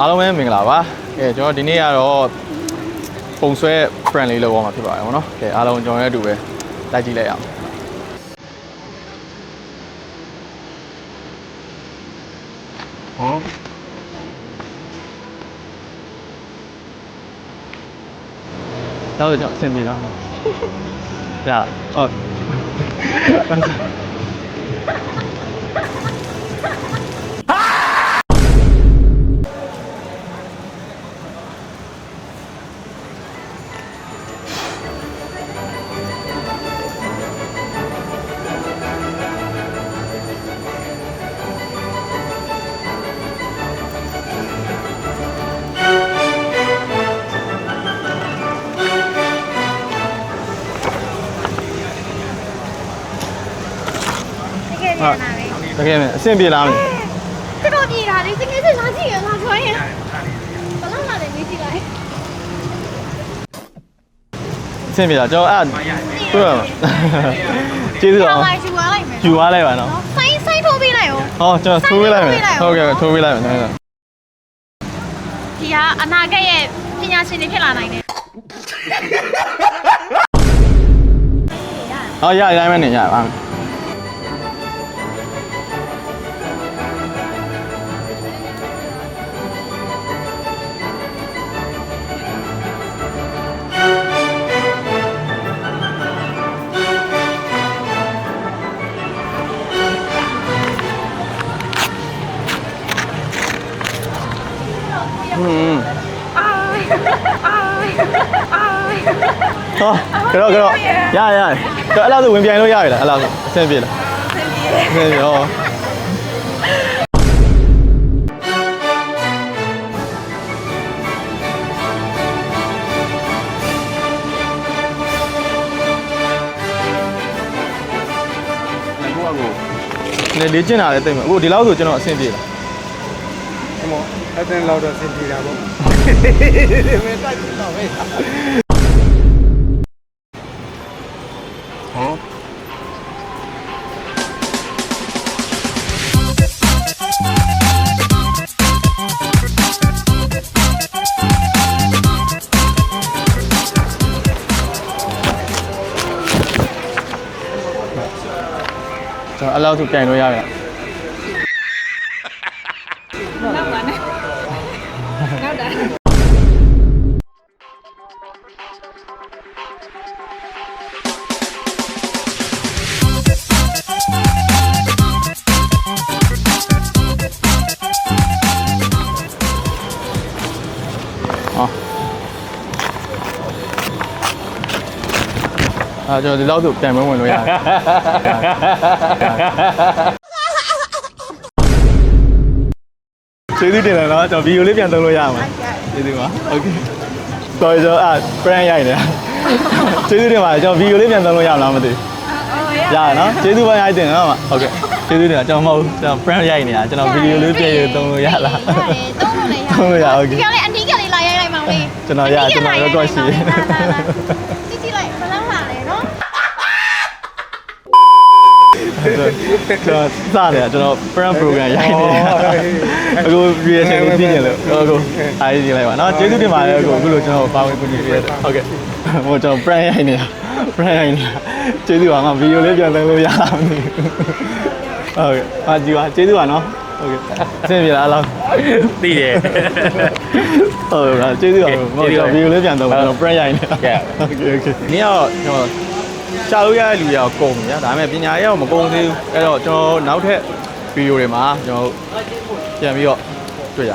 အားလုံးပဲမင်္ဂလာပါကဲကျွန်တော်ဒီနေ့ကတော့ပုံဆွဲ friend လေးလောက်အောင်မှာဖြစ်ပါတယ်ဗောနော်ကဲအားလုံးကျွန်တော်ရဲ့အတူပဲလိုက်ကြည့်လိုက်အောင်ဟောတော့ကျွန်တော်အဆင်ပြေတော့ရဟုတ် ပြန်လာတယ်တကယ်မယ်အဆင်ပြေလားမလဲတော်တော်ပြေတာလေတကယ်စစ်လာကြည့်ရလားခေါ်ရင်ဘယ်လောက်လာလဲမေးကြည့်လိုက်အဆင်ပြေလားကျွန်တော်အဲ့တွေ့ရမှာကျေးဇူးတောတော်င်းလိုက်ယူသွားလိုက်မယ်ယူသွားလိုက်ပါနော်စိုင်းစိုင်းထိုးပေးလိုက်ရောဟောကျွန်တော်ထိုးပေးလိုက်မယ်ထိုးဟုတ်ပေးကဲ့လိုက်ပါထိုးပေးလိုက်မယ်နော်ဒီကအနာဂတ်ရဲ့ပညာရှင်တွေဖြစ်လာနိုင်တယ်ဟောရရတိုင်းပဲနေရပါမ ယ်อืมဟောကတော့ကတော့ရရရအဲ့လောက်ဆိုဝင်ပြိုင်လို့ရရလားအဲ့လောက်ဆိုအဆင်ပြေလားအဆင်ပြေအဆင်ပြေဟောအခုအခုနေလေ့ကျင့်တာလည်းတိတ်မှာအခုဒီလောက်ဆိုကျွန်တော်အဆင်ပြေလား အမောအတင်းလောက်တော့စင်ပြေတာပေါ့မင်းတိုက်ပြီးတော့ပဲကျွန်တော်အဲ့လောက်ဆိုပြိုင်လို့ရရလား ဟောအာကျွန်တော်ဒီလောက်ဆိုပြ ကျေးဇူးတင်တယ်နော်ကျွန်တော်ဗီဒီယိုလေးပြန်သုံးလို့ရမှာကျေးဇူးပါโอเคတော်ကျွန်တော်အာ brand ရိုက်နေတာကျေးဇူးတင်ပါတယ်ကျွန်တော်ဗီဒီယိုလေးပြန်သုံးလို့ရမလားမသိဘူးရရနော်ကျေးဇူးပါရိုက်တင်နော်ဟုတ်ကဲ့ကျေးဇူးတင်တာကျွန်တော်မဟုတ်ဘူးကျွန်တော် brand ရိုက်နေတာကျွန်တော်ဗီဒီယိုလေးပြန်သုံးလို့ရလား သုံးလို့လည်းရ သုံးလို့ရโอเค ဒီကလေးအနီးကလေးလာရိုက်လိုက်မောင်လေး ကျွန်တော်ရကျွန်တော်တော့ရှိ ကြည့်ကြည့်လိုက်ဘယ်လောက်လာလဲနော် ကျွန်တော်စတယ်ကျွန်တော် brand program ရိုက်နေ ာ အခုပြည့်ရစေကိုပြည့်နေလို့အခုအားရည်လိုက်ပါနော်ကျေးဇူးတင်ပါတယ်အခုအခုလိုကျွန်တော်ပါဝင်ကူညီပေးရတဲ့ဟုတ်ကဲ့ဟိုကျွန်တော် brand ရိုက်နေတာ brand ရိုက်နေတာကျေးဇူးပါငါဗီဒီယိုလေးပြန်လုပ်လို့ရတာမသိဘူးဟုတ်ကဲ့အားကြီးပါကျေးဇူးပါနော်ဟုတ်ကဲ့အဆင်ပြေလားအလောက်သိတယ်ဟုတ်ကဲ့ကျေးဇူးပါဟုတ်ကဲ့ဗီဒီယိုလေးပြန်တော့ကျွန်တော် brand ရိုက်နေတာဟုတ်ကဲ့ဟုတ်ကဲ့နေ့တော့ကျွန်တော်ရှာလို့ရတဲ့လူရောကုန်ပြီညဒါပေမဲ့ပညာရေးတော့မကုန်သေးဘူးအဲ့တော့ကျွန်တော်နောက်ထပ်ဗီဒီယိုတွေမှာကျွန်တော် ပြန်ပြီးတော့တွေ့ရ